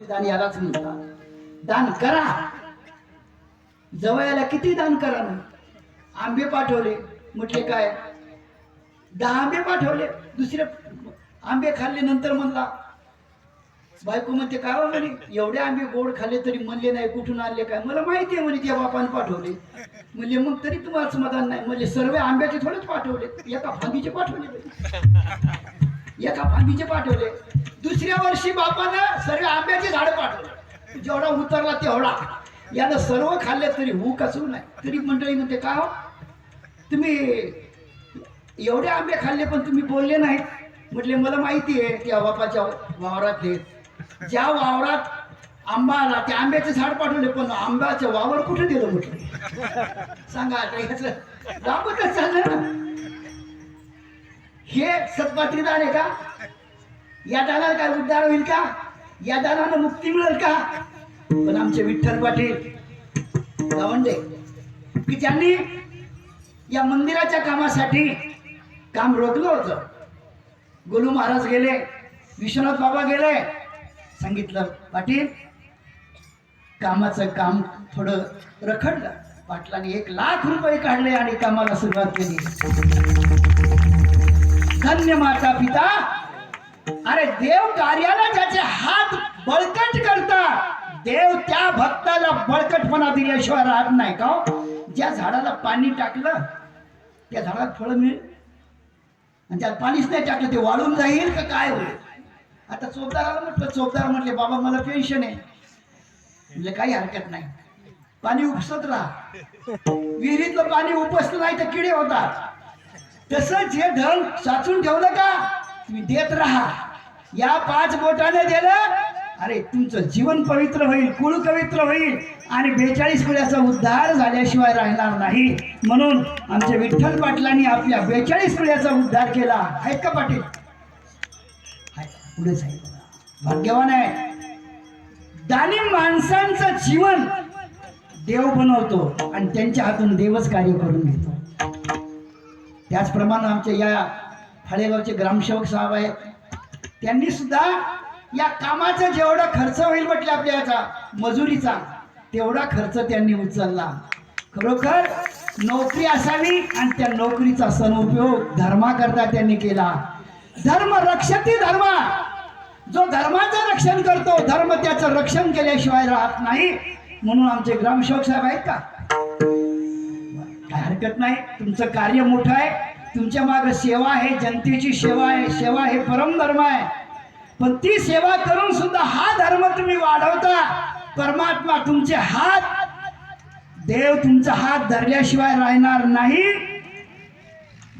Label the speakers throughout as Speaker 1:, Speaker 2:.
Speaker 1: दान यालाच म्हणतात. दान करा. जवळला किती दान करा ना? आंबे पाठवले. म्हटले काय? दहा आंबे पाठवले. दुसरे आंबे खाल्ले नंतर म्हणला बायको म्हणते काय हो म्हणे? एवढे आंबे गोड खाल्ले तरी म्हणले नाही कुठून आणले काय? मला माहिती आहे म्हणे त्या बापाने पाठवले. म्हणले मग तरी तुम्हाला समाधान नाही. म्हणजे सर्व आंब्याचे थोडेच पाठवले. एका फांदीचे पाठवले. एका फांदीचे पाठवले. दुसऱ्या वर्षी बापानं सर्व आंब्याचे झाड पाठवले. जेवढा उतरला तेवढा. यानं सर्व खाल्ले तरी हू कसू नाही. तरी मंडळी म्हणते का हो? तुम्ही एवढे आंबे खाल्ले पण तुम्ही बोलले नाहीत. म्हटले मला माहिती आहे त्या बापाच्या वावरातले ज्या वावरात आंबा आला त्या आंब्याचे झाड पाठवले पण आंब्याचं वावर कुठे दिलं म्हटलं? सांगा आता याचं. दाबतच चाललं ना. हे सत्पात्रीदान आहे का? या दानाला काय उद्धार होईल का? या दानानं मुक्ती मिळेल का? पण आमचे विठ्ठल पाटील गावंडे की त्यांनी या मंदिराच्या कामासाठी काम रोखलं होतं. गोलू महाराज गेले विश्वनाथ बाबा गेले सांगितलं पाटील कामाचं काम थोडं रखडलं. पाटलाने एक लाख रुपये काढले आणि कामाला सुरुवात केली. धन्य माता पिता. अरे देव कार्याला ज्याचे हात बळकट करतात देव त्या भक्ताला बळकटपणा दिल्याशिवाय राहत नाही का हो? ज्या झाडाला पाणी टाकलं त्या झाडाला फळ मिळेल. आणि त्यात पाणीच नाही टाकलं ते वाळून जाईल का काय होईल? आता चोपदाराला म्हटलं चोपदार म्हटले बाबा मला पेन्शन आहे. म्हणजे काही हरकत नाही. पाणी उपसत राहा. विहिरीतलं पाणी उपसलं नाही तर किडे होतात. तसंच हे धन साचून ठेवलं का? तुम्ही देत राहा. या पाच बोटाने दिलं अरे तुमचं जीवन पवित्र होईल कुळ पवित्र होईल आणि बेचाळीस कुळ्याचा उद्धार झाल्याशिवाय राहणार नाही. म्हणून आमच्या विठ्ठल पाटलांनी आपल्या बेचाळीस कुळ्याचा उद्धार केला. आहेत का पाटील? पुढे पुढेच भाग्यवान आहे. दानी माणसांचं जीवन देव बनवतो आणि त्यांच्या हातून देवच कार्य करून घेतो. त्याचप्रमाणे आमच्या या फळेगावचे ग्रामसेवक साहेब आहेत. त्यांनी सुद्धा या कामाचा जेवढा खर्च होईल म्हटलं आपल्या याचा मजुरीचा तेवढा खर्च त्यांनी उचलला. खरोखर नोकरी असावी आणि त्या नोकरीचा सनुपयोग धर्माकरता त्यांनी केला. धर्म रक्षती धर्म. जो धर्माचं रक्षण करतो धर्म त्याचं रक्षण केल्याशिवाय राहत नाही. म्हणून आमचे ग्रामसेवक साहेब आहेत का? काय हरकत नाही. तुमचं कार्य मोठं आहे. तुमच्या मागे सेवा आहे. जनतेची सेवा आहे. सेवा हे परम धर्म आहे. पण ती सेवा करून सुद्धा हा धर्म तुम्ही वाढवता. परमात्मा तुमचे हात देव तुमचा हात धरल्याशिवाय राहणार नाही.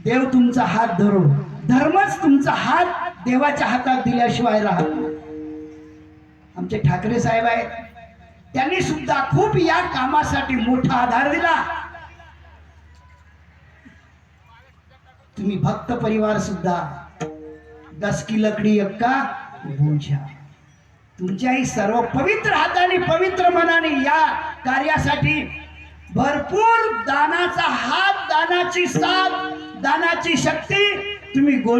Speaker 1: देव तुमचा हात धरू धर्मच तुमचा हात देवाच्या हातात दिल्याशिवाय राहत आमचे ठाकरे साहेब आहेत. त्यांनी सुद्धा खूप या कामासाठी मोठा आधार दिला. तुम्ही भक्त परिवार सुद्धा दसकी लकडी अक्का बोझा तुमच्याही सर्व पवित्र हाताने पवित्र मनाने या कार्यासाठी भरपूर दानाचा हात दानाची साथ दानाची शक्ती तुम्ही गोल